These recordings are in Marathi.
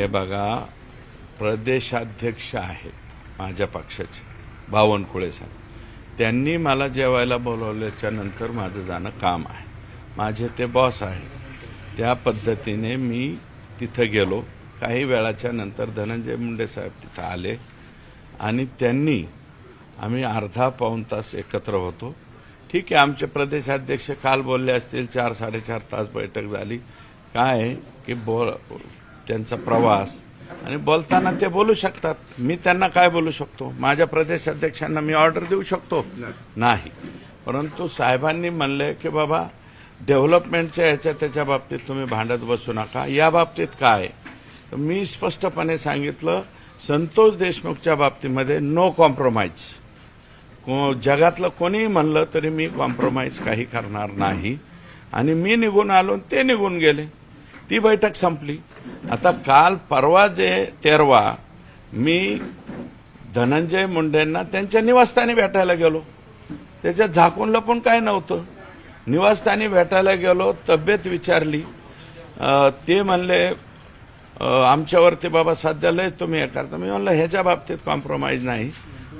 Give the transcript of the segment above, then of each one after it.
हे बघा प्रदेशाध्यक्ष आहेत माझ्या पक्षाचे बावनकुळे साहेब. त्यांनी मला जेवायला बोलवल्याच्या नंतर माझं जाणं काम आहे. माझे ते बॉस आहे त्या पद्धतीने मी तिथं गेलो. काही वेळाच्या नंतर धनंजय मुंडे साहेब तिथं आले आणि त्यांनी आम्ही अर्धा पाऊण तास एकत्र होतो. ठीक आहे आमचे प्रदेशाध्यक्ष काल बोलले असतील चार साडेचार तास बैठक झाली. काय आहे की बोल त्यांचा प्रवास. आणि बोलताना ते बोलू शकतात. मी त्यांना काय बोलू शकतो? माझ्या प्रदेश अध्यक्षांना मी ऑर्डर देऊ शकतो? नाही. परंतु साहेबांनी म्हणले की बाबा डेव्हलपमेंटच्या ह्याच्या त्याच्या बाबतीत तुम्ही भांडत बसू नका. या बाबतीत काय? तर मी स्पष्टपणे सांगितलं संतोष देशमुखच्या बाबतीमध्ये नो कॉम्प्रोमाइज को- जगातलं कोणीही म्हणलं तरी मी कॉम्प्रोमाइज काही करणार नाही. आणि मी निघून आलो ते निघून गेले. ती बैठक संपली. आता काल परवा जे तेरवा मी धनंजय मुंडेंना त्यांच्या निवासस्थानी भेटायला गेलो. त्याच्यात झाकून लपून काय नव्हतं. निवासस्थानी भेटायला गेलो तब्येत विचारली. ते म्हणले आमच्यावरती बाबा सध्या लय तुम्ही हे करता. मी म्हणलं ह्याच्या बाबतीत कॉम्प्रोमाइज नाही.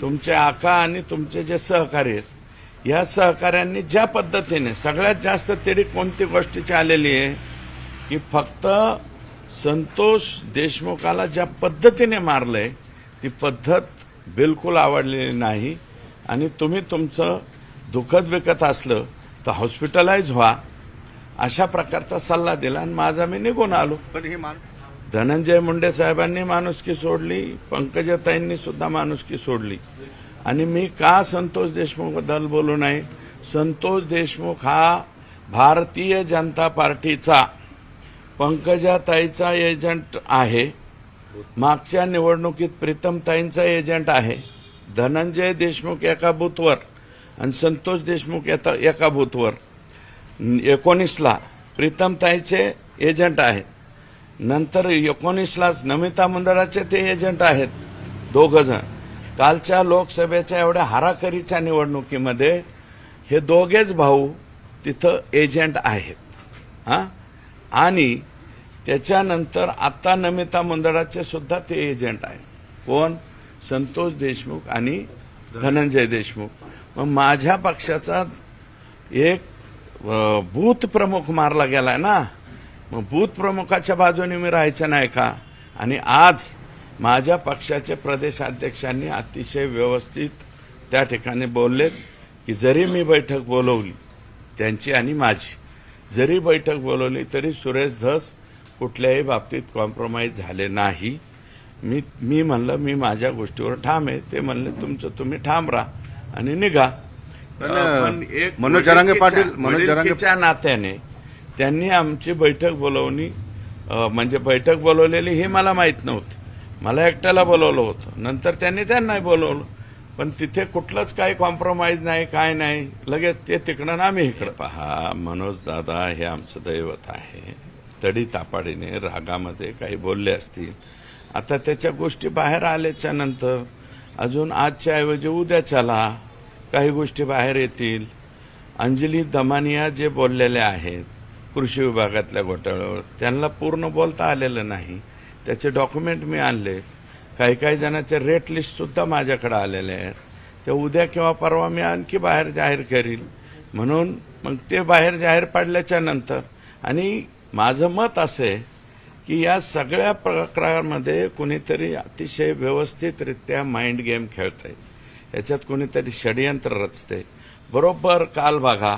तुमचे आका आणि तुमचे जे सहकारी आहेत या सहकाऱ्यांनी ज्या पद्धतीने सगळ्यात जास्त तेढी कोणती गोष्टीची आलेली आहे की फक्त संतोष देशमुखाला ज्या पद्धतीने मारलंय ती पद्धत बिलकुल आवडलेली नाही. आणि तुम्ही तुमचं दुखत बिकत असलं तर हॉस्पिटलाइज व्हा. अशा प्रकारचा सल्ला दिला आणि माझा मी निघून आलो. पण हे मान धनंजय मुंडे साहेबांनी माणुसकी सोडली पंकजाताईंनी सुद्धा माणुसकी सोडली. आणि मी का संतोष देशमुखबद्दल बोलू नये? संतोष देशमुख हा भारतीय जनता पार्टीचा पंकजाताईचा एजंट आहे. मागच्या निवडणुकीत प्रीतमताईंचा एजंट आहे. धनंजय देशमुख एका बूथवर आणि संतोष देशमुख एका बूथवर. एकोणीसला प्रीतमताईचे एजंट आहेत. नंतर एकोणीसलाच नमिता मंडळाचे ते एजंट आहेत. दोघंजण कालच्या लोकसभेच्या एवढ्या हाराकरीच्या निवडणुकीमध्ये हे दोघेच भाऊ तिथं एजंट आहेत. हां? आणि त्याच्यानंतर आता नमिता मंडळाचे सुद्धा ते एजंट आहे. कोण? संतोष देशमुख आणि धनंजय देशमुख. मग माझ्या पक्षाचा एक बूथ प्रमुख मारला गेलाय ना? मग बूथ प्रमुखाच्या बाजूने मी राहायचं नाही का? आणि आज माझ्या पक्षाचे प्रदेशाध्यक्षांनी अतिशय व्यवस्थित त्या ठिकाणी बोललेत की जरी मी बैठक बोलवली त्यांची आणि माझी जरी बैठक बोलवली तरी सुरेश धस कुठल्याही बाबतीत कॉम्प्रोमाइज झाले नाही. मी मी म्हणलं मी माझ्या गोष्टीवर ठाम आहे. ते म्हणले तुमचं तुम्ही ठाम राहा आणि निघा. पण, एक मनोज जरांगे पाटील- मनोज जरांगे- वडिलकीच्या नात्याने त्यांनी आमची बैठक बोलवणी म्हणजे बैठक बोलवलेली हे मला माहीत नव्हती. मला एकट्याला बोलवलं होतं. नंतर त्यांनी त्यांना बोलवलं. पण तिथे कुठलंच काही कॉम्प्रोमाइज नाही काय नाही. लगेच ते तिकडं ना आम्ही इकडं. पहा मनोज दादा हे आमचं दैवत आहे. तडी तापाडीने रागामध्ये काही बोलले असतील. आता त्याच्या गोष्टी बाहेर आल्याच्यानंतर अजून आजच्या ऐवजी उद्याच्याला काही गोष्टी बाहेर येतील. अंजली दमानिया जे बोललेले आहेत कृषी विभागातल्या घोटाळ्यावर त्यांना पूर्ण बोलता आलेलं नाही. त्याचे डॉक्युमेंट मी आणले. काही काही जणांचे रेट लिस्ट सुद्धा माझ्याकडे आलेले आहेत. ते उद्या किंवा परवा मी आणखी बाहेर जाहीर करील. म्हणून मग ते बाहेर जाहीर पाडल्याच्या नंतर आणि माझं मत असं आहे की या सगळ्या प्रकारामध्ये कुणीतरी अतिशय व्यवस्थितरित्या माइंड गेम खेळतंय. याच्यात कुणीतरी षडयंत्र रचते बरोबर काल बघा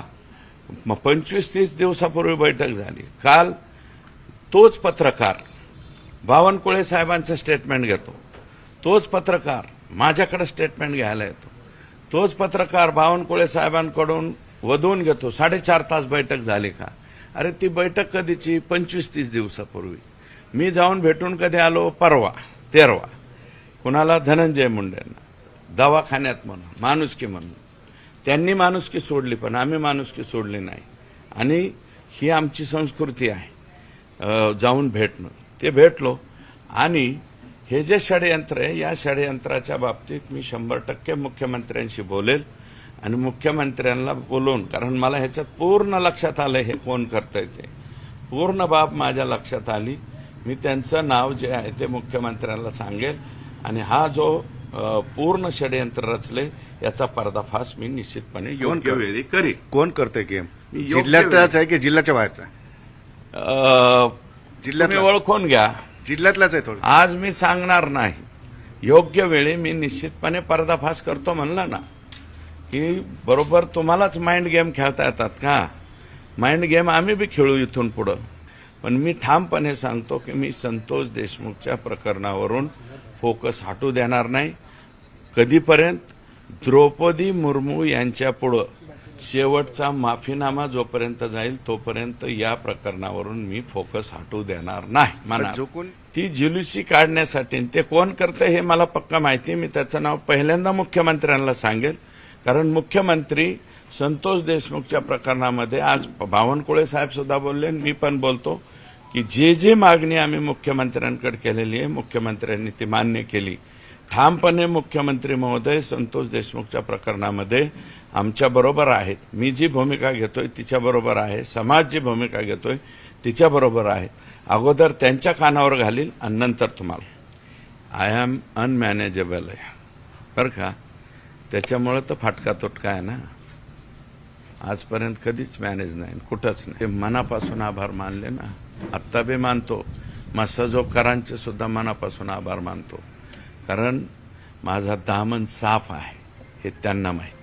पंचवीस तीस दिवसापूर्वी बैठक झाली. काल तोच पत्रकार बावनकुळे साहेबांचं स्टेटमेंट घेतो. तोच पत्रकार माझ्याकडे स्टेटमेंट घ्यायला येतो. तोच पत्रकार बावनकुळे साहेबांकडून वधवून घेतो. साडेचार तास बैठक झाली का? अरे ती बैठक कधीची? पंचवीस तीस दिवसापूर्वी. मी जाऊन भेटून कधी आलो? परवा तेरवा. कुणाला? धनंजय मुंडेंना. दवाखान्यात म्हणून माणुसकी म्हणून. त्यांनी माणुसकी सोडली पण आम्ही माणुसकी सोडली नाही. आणि ही आमची संस्कृती आहे जाऊन भेटणं. ते भेटलो. आणि हे जे षडयंत्र आहे या षडयंत्राच्या बाबतीत मी शंभर टक्के मुख्यमंत्र्यांशी बोलेल. आणि मुख्यमंत्र्यांना बोलवून कारण मला ह्याच्यात पूर्ण लक्षात आलं हे कोण करतंय ते. पूर्ण बाब माझ्या लक्षात आली. मी त्यांचं नाव जे आहे ते मुख्यमंत्र्यांना सांगेल. आणि हा जो पूर्ण षडयंत्र रचले याचा पर्दाफाश मी निश्चितपणे योग्य कर- वेळी करीन. कोण करते गेम? जिल्ह्यातलाच आहे की जिल्ह्याच्या बाहेरचा? तुम्ही ओळखून घ्या. जिल्ह्यातलाच आहे आज मी सांगणार नाही. योग्य वेळी मी निश्चितपणे पर्दाफाश करतो म्हणलं ना. की बरोबर तुम्हालाच माइंड गेम खेळता येतात का? माइंड गेम आम्ही बी खेळू इथून पुढं. पण मी ठामपणे सांगतो की मी संतोष देशमुखच्या प्रकरणावरून फोकस हटू देणार नाही. कधीपर्यंत? द्रौपदी मुर्मू यांच्या पुढं. शेवटचा माफीनामा जोपर्यंत जाईल तोपर्यंत या प्रकरणावरून मी फोकस हटू देणार नाही. कोण ती जुलुसी काढण्यासाठी ते कोण करतं हे मला पक्का माहिती. मी त्याचं नाव पहिल्यांदा मुख्यमंत्र्यांना सांगेल. कारण मुख्यमंत्री संतोष देशमुखच्या प्रकरणामध्ये आज बावनकुळे साहेब सुद्धा बोलले आणि मी पण बोलतो की जे जे मागणी आम्ही मुख्यमंत्र्यांकडे केलेली आहे मुख्यमंत्र्यांनी ती मान्य केली. ठामपणे मुख्यमंत्री महोदय संतोष देशमुखच्या प्रकरणामध्ये आमच्याबरोबर आहेत. मी जी भूमिका घेतोय तिच्याबरोबर आहे. समाज जी भूमिका घेतोय तिच्याबरोबर आहे. अगोदर त्यांच्या कानावर घालील आणि नंतर तुम्हाला. आय एम अनमॅनेजेबल आहे. बरं का? त्याच्यामुळं तर फाटका तोटका आहे ना. आजपर्यंत कधीच मॅनेज नाही कुठंच नाही. मनापासून आभार मानले ना. आत्ता बी मानतो. मसाजोगकरांचे सुद्धा मनापासून आभार मानतो. कारण माझा दामन साफ आहे हे त्यांना माहिती.